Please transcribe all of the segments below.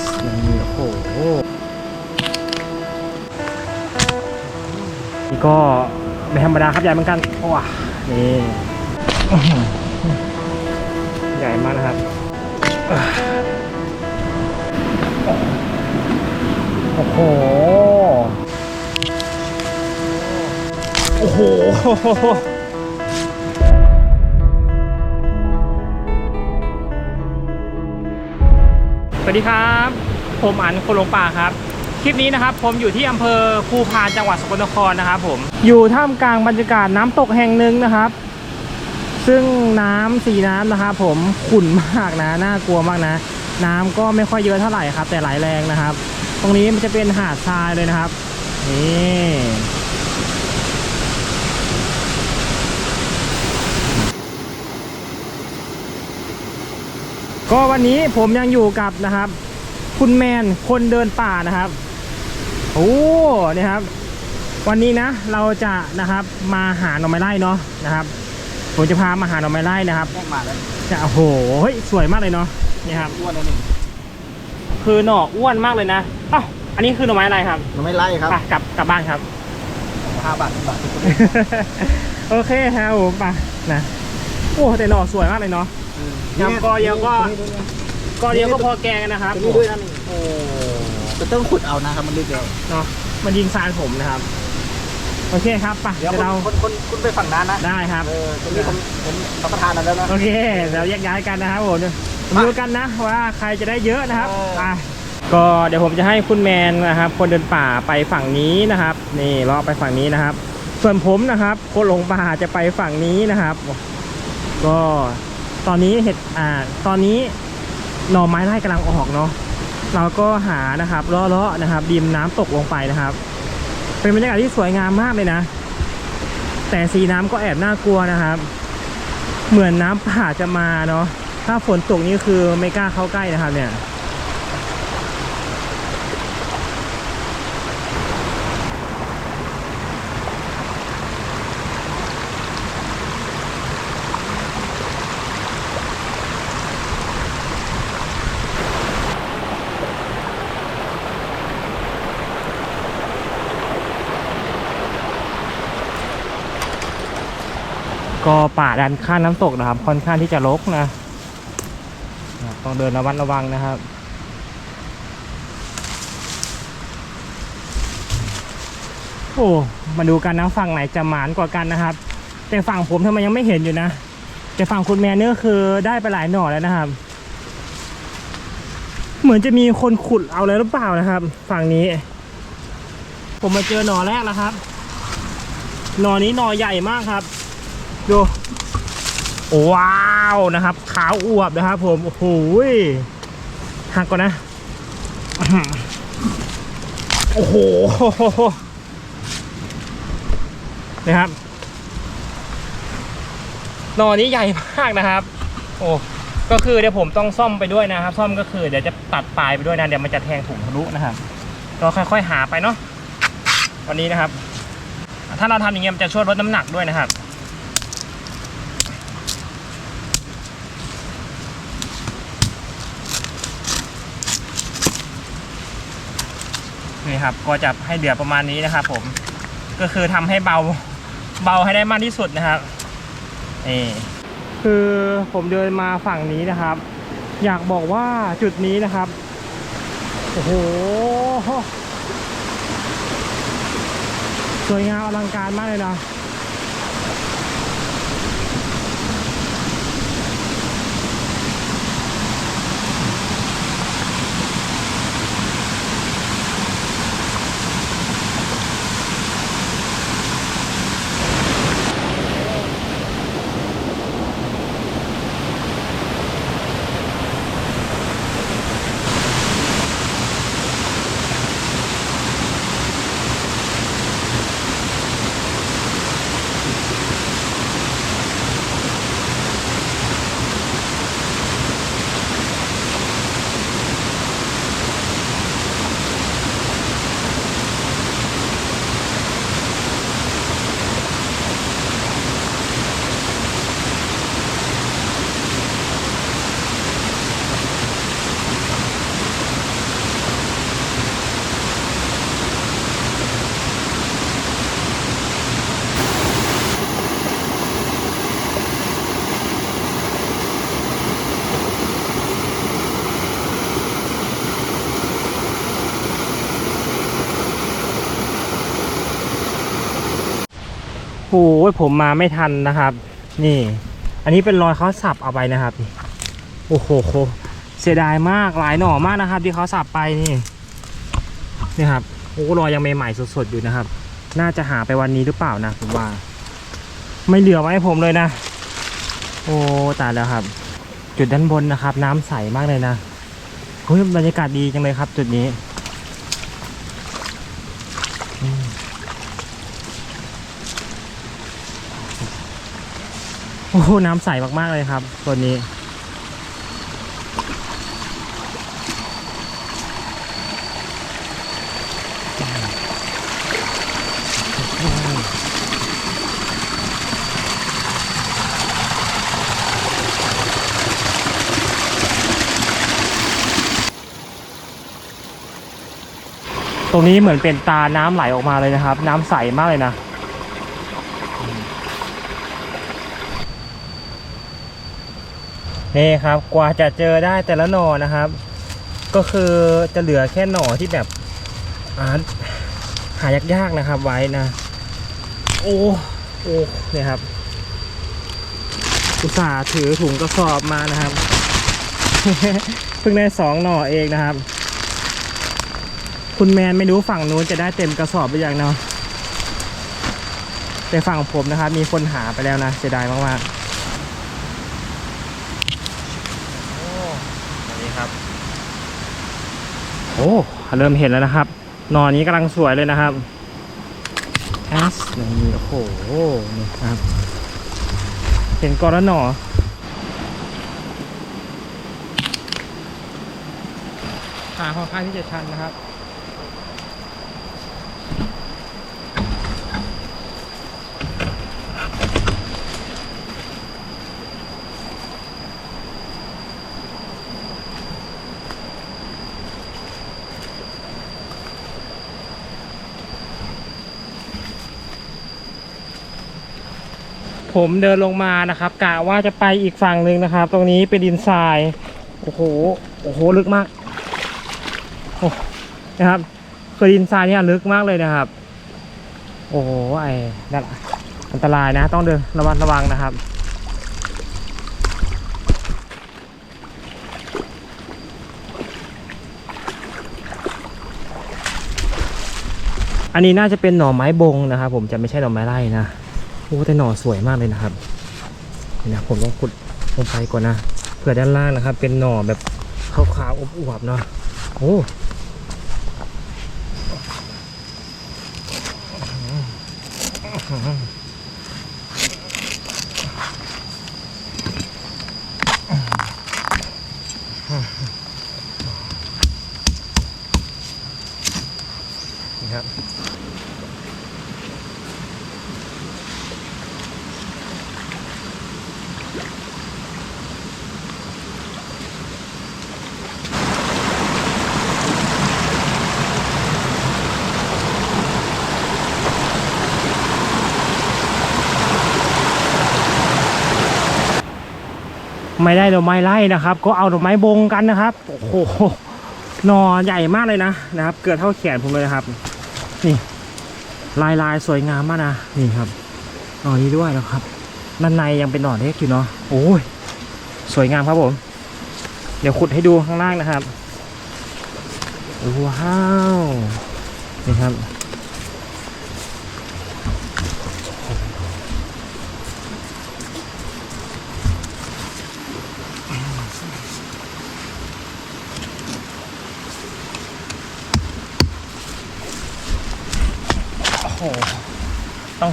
S นี่โอ้โหนี่ก็ไม่ธรรมดาครับใหญ่เหมือนกันว้านี่อื้อหือใหญ่มากนะครับอ่าโอ้โหโอ้โห สวัสดีครับ ผมอันคนหลงป่าครับ คลิปนี้นะครับ ผมอยู่ที่อำเภอภูพานจังหวัดสกลนครนะครับผมอยู่ท่ามกลางบรรยากาศน้ำตกแห่งหนึ่งนะครับ ซึ่งน้ำสีน้ำนะครับผมขุ่นมากนะน่ากลัวมากนะ น้ำก็ไม่ค่อยเยอะเท่าไหร่ครับ แต่ไหลแรงนะครับ ตรงนี้มันจะเป็นหาดทรายเลยนะครับนี่ ก็วันนี้ผมยังอยู่กับนะครับ คุณแมนคนเดินป่านะครับโอ้เนี่ยครับ วันนี้นะเราจะนะครับมาหาหน่อไม้ไร่เนาะนะครับ ผมจะพามาหาหน่อไม้ไร่นะครับแยกมาแล้วจะโอ้โหเฮ้ยสวยมากเลยเนาะนี่ครับอ้วนแล้วหนึ่งคือหน่ออ้วนมากเลยนะเอ้าอันนี้คือหน่อไม้อะไรครับมันไม่ไล่ครับไปกลับกลับบ้านครับห้าบาทสิบบาทโอเคครับผมไปนะโอ้แต่หน่อสวยมากเลยเนาะ ยำกอเยอะก็ก็เดียวก็พอแกงกันนะครับตัวนี้ด้วยนะนี่โอ้จะต้องขุดเอานะครับมันลึกเดียวเนาะมันยิงซานผมนะครับ โอเคครับไปเดี๋ยวเดี๋ยวเราคนคนคุณไปฝั่งนั้นนะได้ครับเออตัวนี้ผมผมรับประทานแล้วนะโอเคเดี๋ยวแยกย้ายกันนะครับผมมาดูกันนะว่าใครจะได้เยอะนะครับเออไปก็เดี๋ยวผมจะให้คุณแมนนะครับ คนเดินป่าไปฝั่งนี้นะครับ นี่เลาะไปฝั่งนี้นะครับ ส่วนผมนะครับคนหลงป่าจะไปฝั่งนี้นะครับ ก็ ตอนนี้เห็ดอ่าตอนนี้หน่อไม้ไร่กำลังออกเนาะเราก็หานะครับเลาะๆนะครับดิมน้ำตกลงไปนะครับ เป็นบรรยากาศที่สวยงามมากเลยนะ แต่สีน้ำก็แอบน่ากลัวนะครับ เหมือนน้ำป่าจะมาเนาะถ้าฝนตกนี่คือไม่กล้าเข้าใกล้นะครับเนี่ย ก็ป่าดันข้างน้ำตกนะครับ ค่อนข้างที่จะรกนะ ต้องเดินระวัดระวังนะครับโอ้มาดูกันนะฝั่งไหนจะหมานกว่ากันนะครับ แต่ฝั่งผมทำไมยังไม่เห็นอยู่นะแต่ฝั่งคุณแมนเนี่ยคือได้ไปหลายหน่อแล้วนะครับ เหมือนจะมีคนขุดเอาแล้วหรือเปล่านะครับ ฝั่งนี้ ผมมาเจอหน่อแรกแล้วครับ หน่อนี้หน่อใหญ่มากครับ ดูว้าวนะครับ ขาวอวบนะครับผม โอ้โหยหักก่อนนะ โอ้โหนะครับหนอนี้ใหญ่มากนะครับ โอ้ก็คือเดี๋ยวผมต้องซ่อมไปด้วยนะครับ ซ่อมก็คือเดี๋ยวจะตัดปลายไปด้วยนะเดี๋ยวมันจะแทงถุงทะลุนะครับ ก็ค่อยๆหาไปเนาะวันนี้นะครับ ถ้าเราทำอย่างเงี้ยมันจะช่วยลดน้ำหนักด้วยนะครับ นี่ครับก็จะให้เดือดประมาณนี้นะครับ ผมก็คือทำให้เบาเบาให้ได้มากที่สุดนะครับนี่คือผมเดินมาฝั่งนี้นะครับ อยากบอกว่าจุดนี้นะครับโอ้โหสวยงามอลังการมากเลยนะ ผมมาไม่ทันนะครับ นี่ อันนี้เป็นรอยเขาสับเอาไปนะครับ โอ้โหเสียดายมากหลายหน่อมากนะครับ ที่เขาสับไปนี่นี่ครับโอ้รอยยังใหม่ๆสดๆอยู่นะครับ น่าจะหาไปวันนี้หรือเปล่านะผมว่า ไม่เหลือไว้ให้ผมเลยนะ โอ้ตายแล้วครับ จุดด้านบนนะครับ น้ำใสมากเลยนะเฮ้ยบรรยากาศดีจังเลยครับ จุดนี้ อ้โหน้ำใสมาก ๆ เลยครับ ตัวนี้ ตรงนี้เหมือนเป็นตาน้ำไหลออกมาเลยนะครับ น้ำใสมากเลยนะ นี่ครับกว่าจะเจอได้แต่ละหน่อนะครับ ก็คือจะเหลือแค่หน่อที่แบบหายากๆนะครับไว้นะ โอ้โอ้เนี่ยครับอุตส่าห์ถือถุงกระสอบมานะครับเพิ่งได้สองหน่อเองนะครับ คุณแมนไม่รู้ฝั่งนู้นจะได้เต็มกระสอบหรือยังเนาะแต่ฝั่งผมนะครับ มีคนหาไปแล้วนะเสียดายมากๆโอ้อันนี้ครับ โอ้ เริ่มเห็นแล้วนะครับหนอนนี้กำลังสวยเลยนะครับแอสนี่โอ้โหนี่ครับ เห็นกอแล้วหนอขาค่อนข้างที่จะชันนะครับ ผมเดินลงมานะครับกะว่าจะไปอีกฝั่งหนึ่งนะครับ ตรงนี้เป็นดินทรายโอ้โหโอ้โหลึกมากโอ้นะครับคือดินทรายเนี่ยลึกมากเลยนะครับ โอ้โหไอ้นั่นละอันตรายนะ ต้องเดินระมัดระวังนะครับอันนี้น่าจะเป็นหน่อไม้บงนะครับ ผมจะไม่ใช่หน่อไม้ไร่นะ โอ้แต่หน่อสวยมากเลยนะครับนี่นะผมต้องขุดลงไปก่อนนะเผื่อด้านล่างนะครับ เป็นหน่อแบบขาวๆอวบๆเนาะโอ้ ไม่ได้ดอกไม้ไล่นะครับ ก็เอาดอกไม้บงกันนะครับ โอ้โหนอใหญ่มากเลยนะนะครับ เกือบเท่าแขนผมเลยนะครับ นี่ ลายลายสวยงามมากนะนี่ครับนอนี้ด้วยนะครับด้านในยังเป็นหน่อเล็กอยู่เนาะโอ้ยสวยงามครับผม เดี๋ยวขุดให้ดูข้างล่างนะครับว้าวนี่ครับ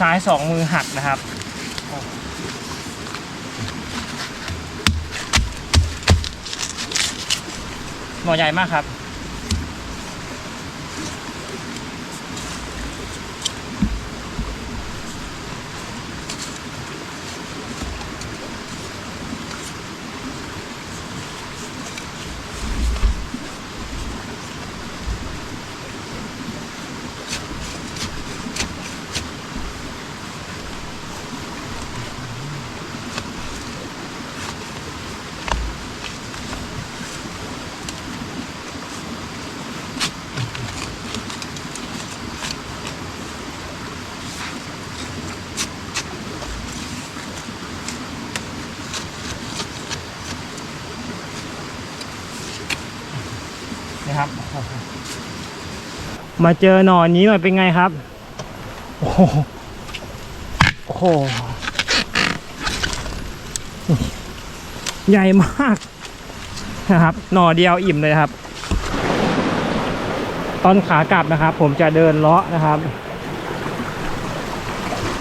ซ้ายสองมือหักนะครับหน่อใหญ่มากครับ นะครับ มาเจอหน่อนี้หน่อยเป็นไงครับ โอ้โหโอ้โหใหญ่มากนะครับ หน่อเดียวอิ่มเลยครับ ตอนขากลับนะครับ ผมจะเดินเลาะนะครับ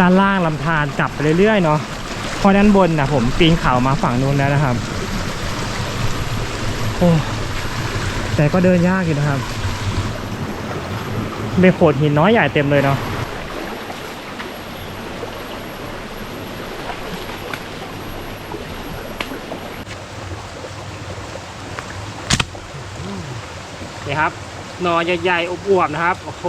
ด้านล่างลำธารกลับไปเรื่อยๆเนาะเพราะด้านบนนะผมปีนเขามาฝั่งนู้นแล้วนะครับ โอ้ แต่ก็เดินยากอยู่นะครับเบโขดหินน้อยใหญ่เต็มเลยเนาะนี่ครับนอใหญ่ๆอวบๆนะครับ โอ้โห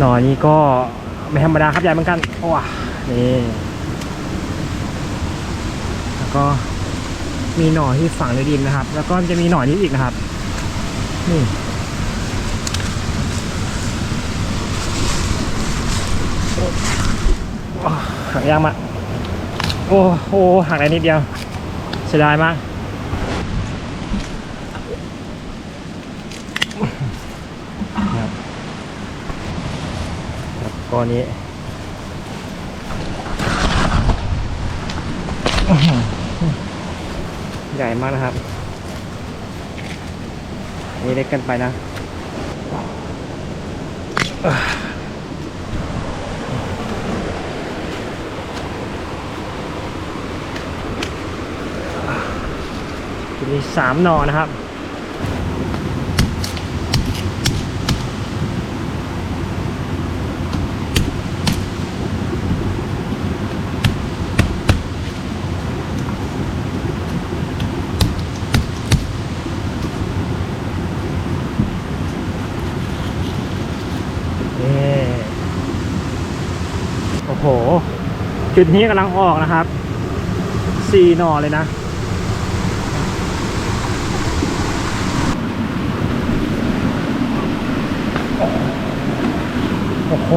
หน่อนี้ก็ไม่ธรรมดาครับใหญ่เหมือนกันโอ้วนี่แล้วก็มีหน่อที่ฝังในดินนะครับ แล้วก็จะมีหน่อนี้อีกนะครับ นี่หักยากมา โอ้โหหักได้นิดเดียวเสียดายมาก ครับครับ ก้อนนี้ใหญ่มากนะครับนนี้เล็กกันไปนะเอ้อทีนี้สามนอนะครับ นี่โอ้โห จุดนี้กำลังออกนะครับสี่หน่อเลยนะ โอ้โห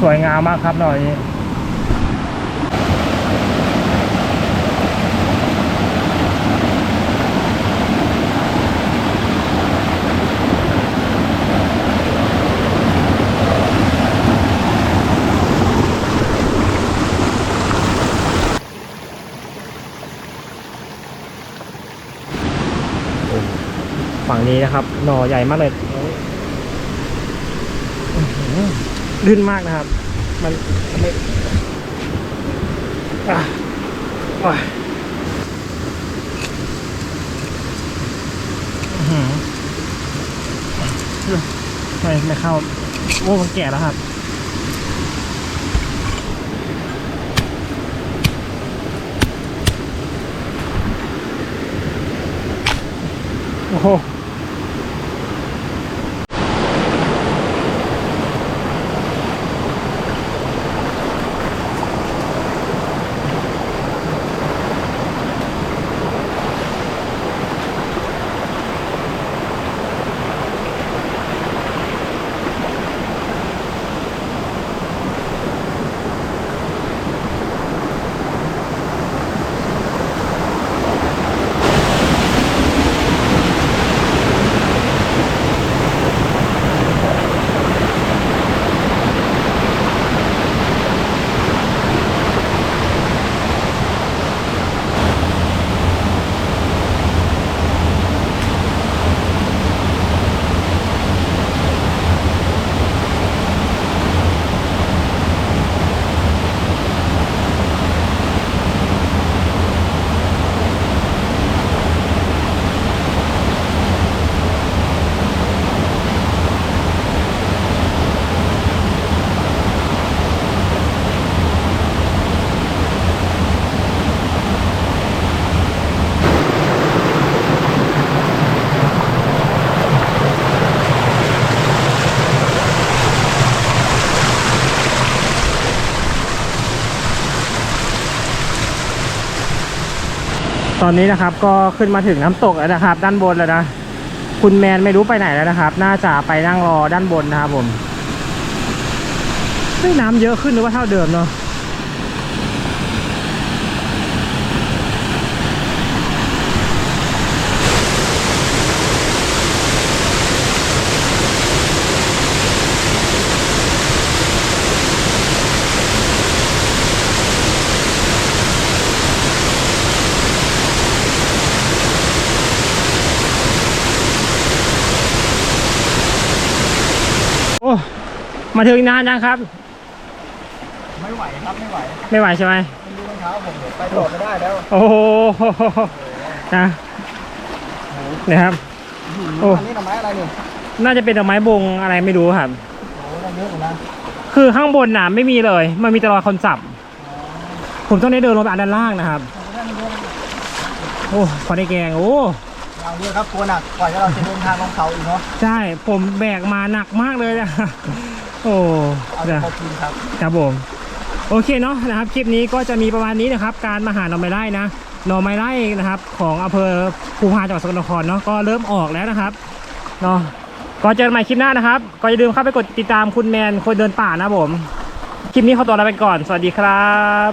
สวยงามมากครับหน่อยนี้ นี้นะครับ หน่อใหญ่มากเลยลื่นมากนะครับ มันไม่อะอะอื้อหือไม่ไม่เข้าโอ้มันแก่แล้วครับโอ้ ตอนนี้นะครับก็ขึ้นมาถึงน้ำตกแล้วนะครับ ด้านบนแล้วนะคุณแมนไม่รู้ไปไหนแล้วนะครับ น่าจะไปนั่งรอด้านบนนะครับผมเฮ้ยน้ำเยอะขึ้นหรือว่าเท่าเดิมเนาะ โอ้ มาถึงนานยังครับ ไม่ไหวครับไม่ไหวไม่ไหวใช่ไหมไม่รู้รองเท้าผมเดี๋ยวไปโดดไม่ได้แล้วโอ้โหนะนะครับ โอ้ อันนี้หน่อไม้อะไรนี่น่าจะเป็นดอกไม้บงอะไรไม่รู้ครับ โอ้ได้เยอะอยู่นะคือข้างบนน่ะไม่มีเลย มันมีแต่รอยคนสับ ผมต้องได้เดินลงไปอันด้านล่างนะครับ ได้เยอะนะโอ้พอได้แกงโอ้ เอาเยอะครับตัวหนักกว่าจะเราจะเดินทางลงเขาอีกเนาะใช่ ผมแบกมาหนักมากเลยนะ โอ้เอานะพอกินครับครับผมโอเคเนาะนะครับคลิปนี้ก็จะมีประมาณนี้นะครับ การมาหาหน่อไม้ไร่นะหน่อไม้ไร่นะครับ ของอำเภอภูพานจังหวัดสกลนครเนาะก็เริ่มออกแล้วนะครับเนาะก็เจอกันใหม่คลิปหน้านะครับ ก็อย่าลืมเข้าไปกดติดตามคุณแมนคนเดินป่านะผม คลิปนี้ขอตัวลาไปก่อน สวัสดีครับ